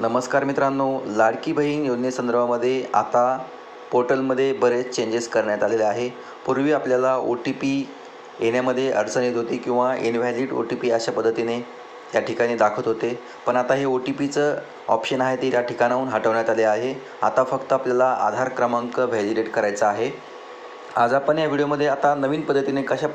नमस्कार मित्रांनो लाडकी बहीण योजनेसंदर्भामध्ये आता पोर्टलमध्ये बरेच चेंजेस करण्यात आलेले आहे. पूर्वी आपल्याला ओ टी पी येण्यामध्ये अडचण येत होती किंवा इनव्हॅलिड ओ टी पी अशा पद्धतीने त्या ठिकाणी दाखवत होते. पण आता हे ओ टी पीचं ऑप्शन आहे ते त्या ठिकाणाहून हटवण्यात आले आहे. आता फक्त आपल्याला आधार क्रमांक व्हॅलिडेट करायचा आहे. आज आपण या व्हिडिओमध्ये आता नवीन पद्धतीने कशा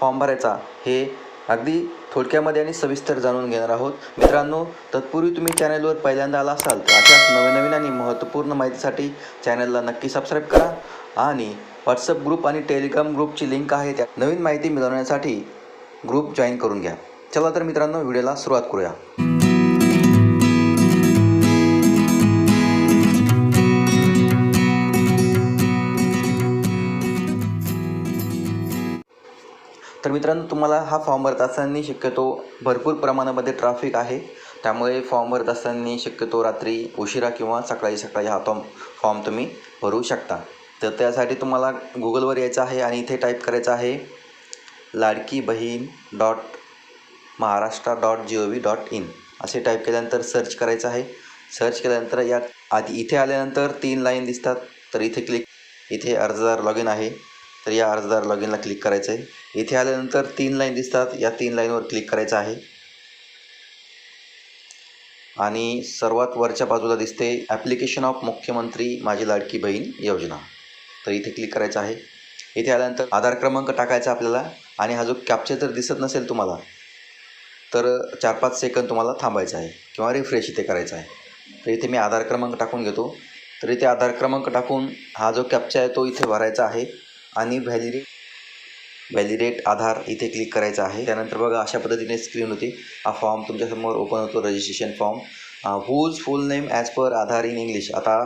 फॉर्म भरायचा हे अगदी थोडक्यामध्ये आणि सविस्तर जाणून घेणार आहोत. मित्रांनो तत्पूर्वी तुम्ही चॅनलवर पहिल्यांदा आला असाल तर अशाच नवीन नवीन आणि महत्त्वपूर्ण माहितीसाठी चॅनलला नक्की सबस्क्राईब करा आणि व्हॉट्सअप ग्रुप आणि टेलिग्राम ग्रुपची लिंक आहे त्या नवीन माहिती मिळवण्यासाठी ग्रुप जॉईन करून घ्या. चला तर मित्रांनो व्हिडिओला सुरुवात करूया. तर मित्रांनो तुम्हाला हा फॉर्म भरत असताना शक्यतो भरपूर प्रमाणामध्ये ट्रॅफिक आहे. त्यामुळे फॉर्म भरत असताना शक्यतो रात्री उशिरा किंवा सकाळी सकाळी हा फॉर्म फॉर्म तुम्ही भरू शकता. तर त्यासाठी तुम्हाला गुगलवर यायचं आहे आणि इथे टाईप करायचं आहे Ladki Bahin dot Maharashtra dot G O V dot in असे टाईप केल्यानंतर सर्च करायचं आहे. सर्च केल्यानंतर या आधी इथे आल्यानंतर तीन लाईन दिसतात. तर इथे क्लिक इथे अर्जदार लॉग इन आहे. तर या अर्जदार लॉग इनला क्लिक करायचं आहे इथे आल्यानंतर तीन लाईन दिसतात. या तीन लाईनवर क्लिक करायचं आहे. आणि सर्वात वरच्या बाजूला दिसते ॲप्लिकेशन ऑफ मुख्यमंत्री माझी लाडकी बहीण योजना. तर इथे क्लिक करायचं आहे. इथे आल्यानंतर आधार क्रमांक टाकायचा आपल्याला. आणि हा जो कॅप्चर जर दिसत नसेल तुम्हाला तर चार पाच सेकंद तुम्हाला थांबायचं आहे किंवा रिफ्रेश इथे करायचं आहे. तर इथे मी आधार क्रमांक टाकून घेतो. तर इथे आधार क्रमांक टाकून हा जो कॅप्चा आहे तो इथे भरायचा आहे. आणि व्हॅलिडी व्हॅलिडेट आधार इथे क्लिक करायचं आहे. त्यानंतर बघा अशा पद्धतीने स्क्रीन होती. हा फॉर्म तुमच्यासमोर ओपन होतो registration form whose full name as per Aadhaar in English आता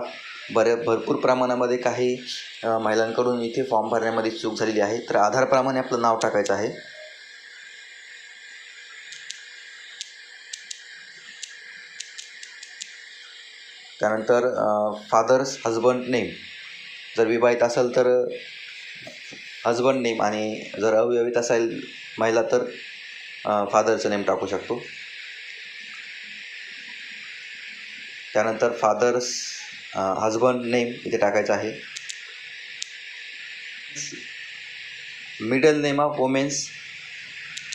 बऱ्या भरपूर प्रमाणामध्ये काही महिलांकडून इथे फॉर्म भरण्यामध्ये चूक झालेली आहे. तर आधारप्रमाणे आपलं नाव टाकायचं आहे. त्यानंतर फादर्स हजबंड नेम जर विवाहित असेल तर हजबंड नेम आणि जर अविवाहित असेल महिला तर फादरचं नेम टाकू शकतो. त्यानंतर फादर्स हजबंड नेम इथे टाकायचं आहे. मिडल नेम ऑफ वुमेन्स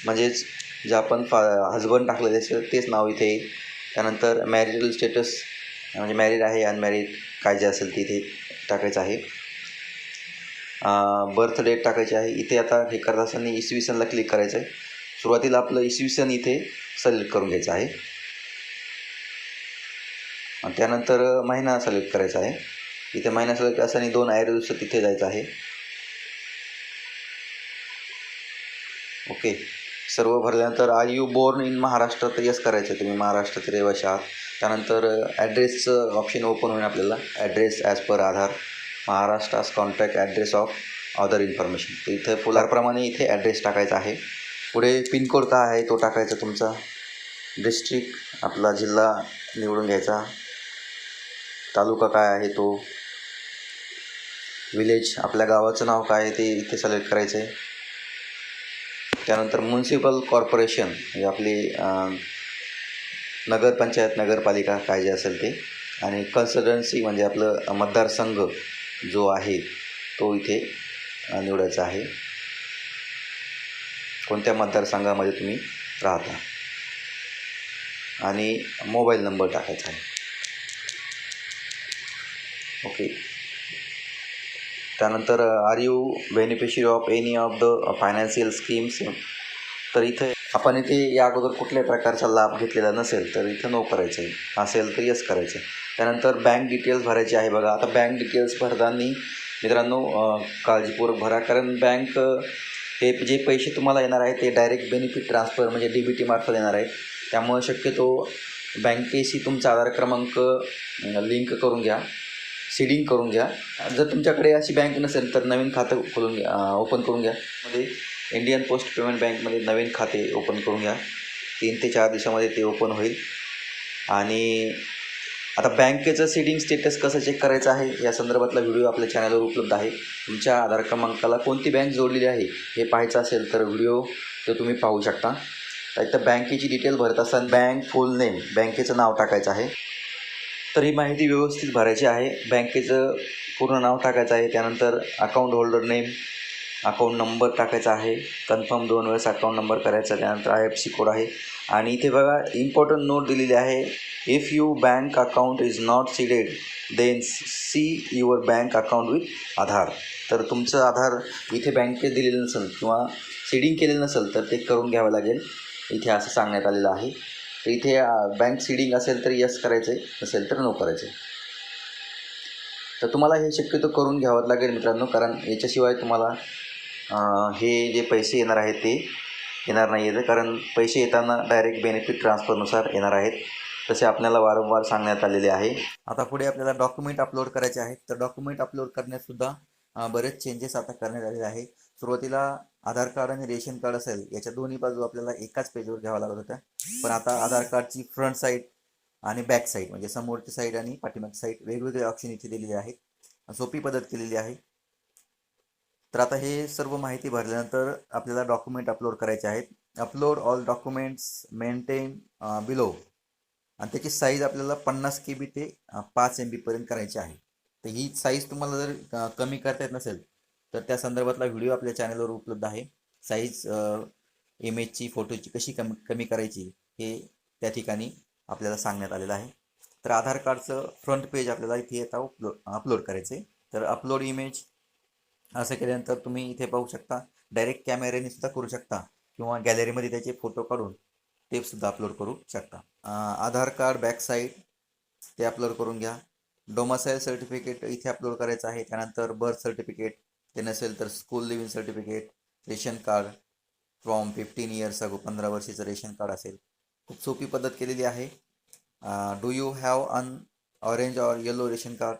म्हणजेच जे आपण फा हजबंड टाकलेले असेल तेच नाव इथे. येईल त्यानंतर मॅरिटल स्टेटस म्हणजे मॅरिड आहे अनमॅरिड काय जे असेल ते इथे टाकायचं आहे. बर्थ डेट टाकायची आहे. इथे आता हे करत असताना इसवी सनला क्लिक करायचं आहे सुरुवातीला आपलं इसवी सन इथे सिलेक्ट करून घ्यायचं आहे. त्यानंतर महिना सिलेक्ट करायचा आहे. इथे महिना सिलेक्ट असताना दोन ॲरो तिथे जायचं आहे. ओके. सर्व भरल्यानंतर are you born in Maharashtra? तर यस करायचं आहे तुम्ही. महाराष्ट्रात रहिवासी आहात. त्यानंतर ॲड्रेसचं ऑप्शन ओपन होईल आपल्याला. Address as per Aadhaar. महाराष्ट्रास contact address of other information तर इथे पुलारप्रमाणे इथे ॲड्रेस टाकायचा आहे. पुढे पिनकोड काय आहे तो टाकायचा तुमचा. डिस्ट्रिक्ट आपला जिल्हा निवडून घ्यायचा. तालुका काय आहे तो. विलेज आपल्या गावाचं नाव काय आहे ते इथे सिलेक्ट करायचं आहे त्यानंतर म्युन्सिपल कॉर्पोरेशन म्हणजे आपली नगरपंचायत नगरपालिका काय जे असेल ते. आणि कन्सल्टन्सी म्हणजे आपलं मतदारसंघ. जो आहे तो इथे निवडायचा आहे. कोणत्या मतदारसंघामध्ये तुम्ही राहता? आणि मोबाईल नंबर टाकायचा आहे. ओके. त्यानंतर are you beneficiary of any of the financial schemes तर इथे आपण इथे या अगोदर कुठल्याही प्रकारचा लाभ घेतलेला नसेल तर इथं नो करायचं आहे. असेल तर यस करायचं आहे. त्यानंतर बँक डिटेल्स भरायचे आहे बघा. आता बँक डिटेल्स भरताना मित्रांनो काळजीपूर्वक भरा. कारण बँक हे जे पैसे तुम्हाला येणार आहे ते डायरेक्ट बेनिफिट ट्रान्सफर म्हणजे डी बी टी मार्फत येणार आहे त्यामुळे शक्यतो बँकेशी तुमचा आधार क्रमांक लिंक करून घ्या. सीडिंग करून घ्या. जर तुमच्याकडे अशी बँक नसेल तर नवीन खातं खोलून घ्या ओपन करून घ्या. मध्ये इंडियन पोस्ट पेमेंट बँकमध्ये नवीन खाते ओपन करून घ्या. तीन ते चार दिवसामध्ये ते ओपन होईल. आणि आता बँकेचं सीडिंग स्टेटस कसं चेक करायचं आहे? या संदर्भातला व्हिडिओ आपल्या चॅनलवर उपलब्ध आहे. तुमच्या आधार क्रमांकाला कोणती बँक जोडलेली आहे हे पाहायचं असेल तर व्हिडिओ तो तुम्ही पाहू शकता. तर बँकेची डिटेल भरत असताना बँक फुल नेम बँकेचं नाव टाकायचं आहे. तर ही माहिती व्यवस्थित भरायची आहे. बँकेचं पूर्ण नाव टाकायचं आहे. त्यानंतर account holder name account number टाकायचा आहे. कन्फर्म दोन वेळेस अकाउंट नंबर करायचा. त्यानंतर आय एफ सी कोड आहे. आणि इथे बघा इम्पॉर्टंट नोट दिलेली आहे. If you bank account is not seeded then see your bank account with Aadhaar तर तुमचं आधार इथे बँकेत दिलेलं नसेल किंवा सीडिंग केलेलं नसेल तर ते करून घ्यावं लागेल. इथे असं सांगण्यात आलेलं आहे. तर इथे बँक सीडिंग असेल तर यस करायचं आहे नसेल तर नो करायचं आहे तर तुम्हाला हे शक्यतो करून घ्यावं लागेल मित्रांनो कारण याच्याशिवाय तुम्हाला हे जे पैसे येणार आहेत ते येणार नाही आहेत कारण पैसे येताना डायरेक्ट बेनिफिट ट्रान्सफरनुसार येणार आहेत. तसे आपल्याला वारंवार सांगण्यात आलेले आहे. आता पुढे आपल्याला डॉक्युमेंट अपलोड करायचे आहेत. तर डॉक्युमेंट अपलोड करण्यात सुद्धा बरेच चेंजेस आता करण्यात आलेले आहे. सुरुवातीला आधार कार्ड आणि रेशन कार्ड असेल याच्या दोन्ही बाजू आपल्याला एकाच पेजवर घ्यावा लागत होत्या. पण आता आधार कार्डची फ्रंट साईड आणि बॅक साईड म्हणजे समोरची साईड आणि पाठीमागची साईड वेगवेगळे ऑप्शन इथे दिलेले आहेत. सोपी पद्धत केलेली आहे. तर आता हे सर्व माहिती भरल्यानंतर आपल्याला डॉक्युमेंट अपलोड करायचे आहेत. Upload all documents mentioned below आणि त्याची साईज आपल्याला पन्नास के बी ते पाच एम बीपर्यंत करायची आहे. तर ही साईज तुम्हाला जर कमी करता येत नसेल तर त्या संदर्भातला व्हिडिओ आपल्या चॅनलवर उपलब्ध आहे. साईज इमेजची फोटोची कशी कमी कमी करायची हे त्या ठिकाणी आपल्याला सांगण्यात आलेलं आहे. तर आधार कार्डचं फ्रंट पेज आपल्याला इथे आता उपलो अपलोड करायचं आहे तर अपलोड इमेज असं केल्यानंतर तुम्ही इथे पाहू शकता डायरेक्ट कॅमेऱ्याने सुद्धा करू शकता किंवा गॅलरीमध्ये त्याचे फोटो काढून ते सुद्धा अपलोड करू शकता. आधार कार्ड बॅक साईड ते अपलोड करून घ्या. डोमासाईल सर्टिफिकेट इथे अपलोड करायचं आहे. त्यानंतर बर्थ सर्टिफिकेट ते नसेल तर school leaving certificate ration card from fifteen years ago पंधरा वर्षीचं रेशन कार्ड असेल. खूप सोपी पद्धत केलेली आहे. Do you have an orange or yellow ration card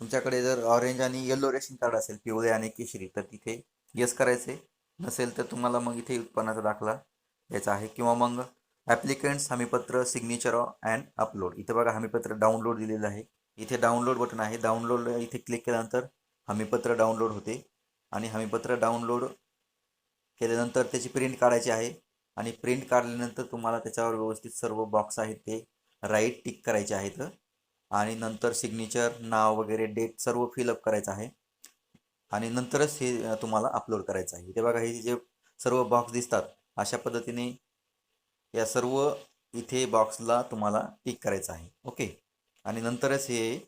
तुमच्याकडे जर ऑरेंज आणि येल्लो रेशन कार्ड असेल पिवळे आणि केशरी तर तिथे येस करायचे. नसेल तर तुम्हाला मग इथे उत्पन्नाचा दाखला द्यायचा आहे. किंवा मग ॲप्लिकंट्स हमीपत्र सिग्नेचर अँड अपलोड इथे बघा हमीपत्र डाउनलोड दिलेलं आहे. इथे डाउनलोड बटन आहे. डाउनलोड इथे क्लिक केल्यानंतर हमीपत्र डाउनलोड होते. आणि हमीपत्र डाउनलोड केल्यानंतर त्याची प्रिंट काढायची आहे. आणि प्रिंट काढल्यानंतर तुम्हाला त्याच्यावर व्यवस्थित सर्व बॉक्स आहेत ते राईट टिक करायचे आहेत. आणि नंतर सिग्नेचर नाव वगैरे डेट सर्व फिलअप करायचं आहे. आणि नंतरच हे तुम्हाला अपलोड करायचं आहे. इथे बघा हे जे सर्व बॉक्स दिसतात अशा पद्धतीने या सर्व इथे बॉक्सला तुम्हाला टिक करायचं आहे. ओके आणि नंतरच हे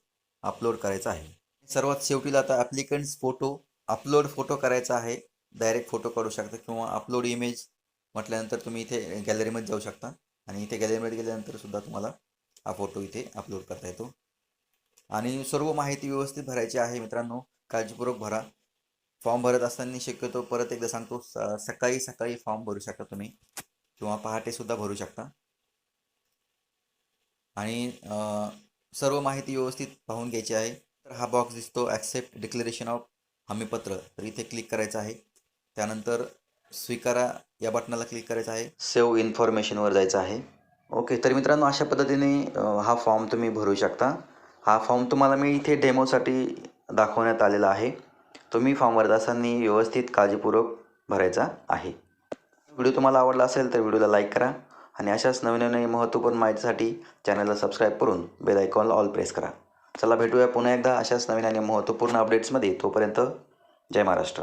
अपलोड करायचं आहे. सर्वात शेवटीला आता ॲप्लिकंट्स फोटो अपलोड फोटो करायचा आहे. डायरेक्ट फोटो काढू शकता किंवा अपलोड इमेज म्हटल्यानंतर तुम्ही इथे गॅलरीमध्ये जाऊ शकता. आणि इथे गॅलरीमध्ये गेल्यानंतर सुद्धा तुम्हाला हा फोटो इथे अपलोड करता येतो. आणि सर्व माहिती व्यवस्थित भरायची आहे मित्रांनो. काळजीपूर्वक भरा. फॉर्म भरत असताना शक्यतो परत एकदा सांगतो. स- सकाळी सकाळी फॉर्म भरू शकता तुम्ही. किंवा पहाटेसुद्धा भरू शकता. आणि सर्व माहिती व्यवस्थित पाहून घ्यायची आहे. तर हा बॉक्स दिसतो ॲक्सेप्ट डिक्लेरेशन ऑफ हमीपत्र. तर इथे क्लिक करायचं आहे. त्यानंतर स्वीकारा या बटनाला क्लिक करायचं आहे. सेव्ह इन्फॉर्मेशनवर जायचं आहे. ओके तर मित्रांनो अशा पद्धतीने हा फॉर्म तुम्ही भरू शकता. हा फॉर्म तुम्हाला मी इथे डेमोसाठी दाखवण्यात आलेला आहे. तुम्ही फॉर्म भरत असताना व्यवस्थित काळजीपूर्वक भरायचा आहे. व्हिडिओ तुम्हाला आवडला असेल तर व्हिडिओला लाईक करा आणि अशाच नवीन नवीन महत्त्वपूर्ण माहितीसाठी चॅनलला सबस्क्राईब करून बेल आयकॉनला ऑल प्रेस करा. चला भेटूया पुन्हा एकदा अशाच नवीन आणि महत्त्वपूर्ण अपडेट्समध्ये तोपर्यंत जय महाराष्ट्र.